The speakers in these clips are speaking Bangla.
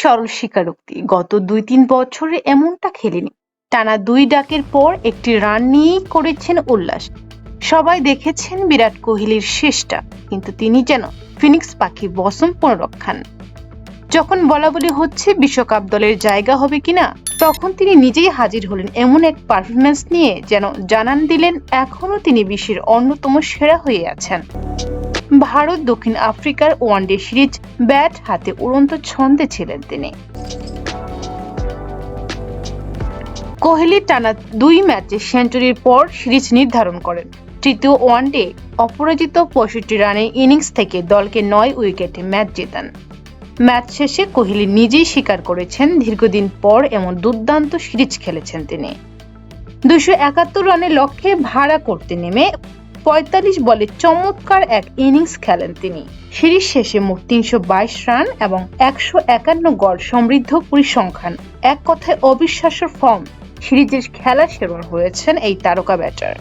সরল স্বীকারোক্তি, গত দুই তিন বছরে এমনটা খেলেনি। টানা দুই ডাকের পর একটি রান নিয়েই করেছেন উল্লাস। সবাই দেখেছেন বিরাট কোহলির শেষটা, কিন্তু তিনি যেন ফিনিক্স পাখি বসম পুনরক্ষান যখন বলা বলি হচ্ছে বিশ্বকাপ দলের জায়গা হবে কিনা, তখন তিনি নিজেই হাজির হলেন এমন এক পারফরমেন্স নিয়ে যেন জানান দিলেন এখনও তিনি বিশ্বের অন্যতম সেরা হয়ে আছেন। ভারত দক্ষিণ আফ্রিকার ওয়ানডে সিরিজ ব্যাট হাতে উড়ন্ত ছন্দে ছিলেন তিনি। কোহলি টানা দুই ম্যাচে সেঞ্চুরির পর সিরিজ নির্ধারণ করেন। তৃতীয় ওয়ানডে অপরাজিত পঁয়ষট্টি রানের ইনিংস থেকে দলকে নয় উইকেটে ম্যাচ জেতান। ম্যাচ শেষে কোহলি নিজেই স্বীকার করেছেন, দীর্ঘদিন পর এমন দুর্দান্ত সিরিজ খেলেছেন তিনি। দুশো একাত্তর রানের লক্ষ্যে ভাড়া করতে নেমে পঁয়তাল্লিশ বলে চমৎকার এক ইনিংস খেলেন তিনি। সিরিজ শেষে মোট তিনশো বাইশ রান এবং একশো একান্ন গড় সমৃদ্ধ পরিসংখ্যান। এক কথায় অবিশ্বাস্য ফর্ম। সিরিজের খেলা সেরন হয়েছেন এই তারকা ব্যাটার।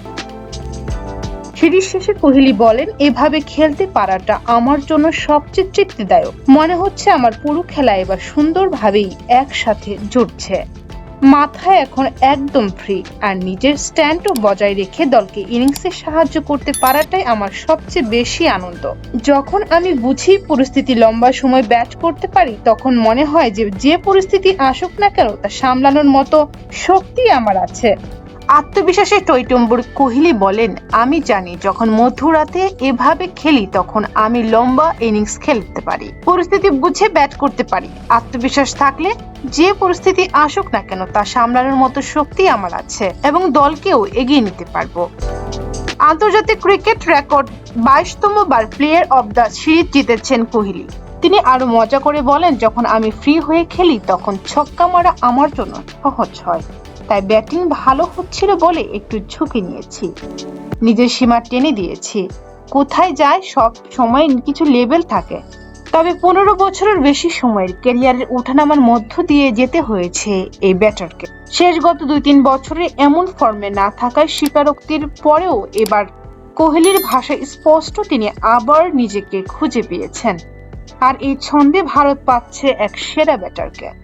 সিরিজ শেষে কোহলি বলেন, এভাবে খেলতে পারাটা আমার জন্য সবচেয়ে তৃপ্তিদায়ক। মনে হচ্ছে আমার পুরো খেলা এবার সুন্দরভাবেই একসাথে জুটছে। মাথায় এখন একদম ফ্রি আর নিজের স্ট্যান্ডও বজায় রেখে দলকে ইনিংসে সাহায্য করতে পারাটাই আমার সবচেয়ে বেশি আনন্দ। যখন আমি বুঝি পরিস্থিতি লম্বা সময় ব্যাট করতে পারি, তখন মনে হয় যে যে পরিস্থিতি আসুক না কেন, তা সামলানোর মতো শক্তি আমার আছে। আত্মবিশ্বাসে টইটম্বুর কোহলি বলেন, আমি জানি যখন মধ্যরাতে এভাবে খেলি তখন আমি লম্বা ইনিংস খেলতে পারি। পরিস্থিতি বুঝে ব্যাট করতে পারি। আত্মবিশ্বাস থাকলে যে পরিস্থিতি আসুক না কেন তা সামলানোর মতো শক্তি আমার আছে এবং দলকেও এগিয়ে নিতে পারব। আন্তর্জাতিক ক্রিকেট রেকর্ড বাইশতম বার প্লেয়ার অব দ্য সিরিজ জিতেছেন কোহলি। তিনি আরও মজা করে বলেন, যখন আমি ফ্রি হয়ে খেলি তখন ছক্কা মারা আমার জন্য সহজ হয়। তাই ব্যাটিং ভালো হচ্ছিল বলে একটু ঝুঁকি নিয়েছি। নিজের সীমা টেনে দিয়েছি। কোথায় যায় সব সময় কিছু লেভেল থাকে। তবে পনেরো বছরের বেশি সময়ের ক্যারিয়ারের ওঠানামার মধ্য দিয়ে যেতে হয়েছে এই ব্যাটারকে। শেষ গত দুই তিন বছরে এমন ফর্মে না থাকায় স্বীকারোক্তির পরেও এবার কোহলির ভাষায় স্পষ্ট তিনি আবার নিজেকে খুঁজে পেয়েছেন। আর এই ছন্দে ভারত পাচ্ছে এক সেরা ব্যাটারকে।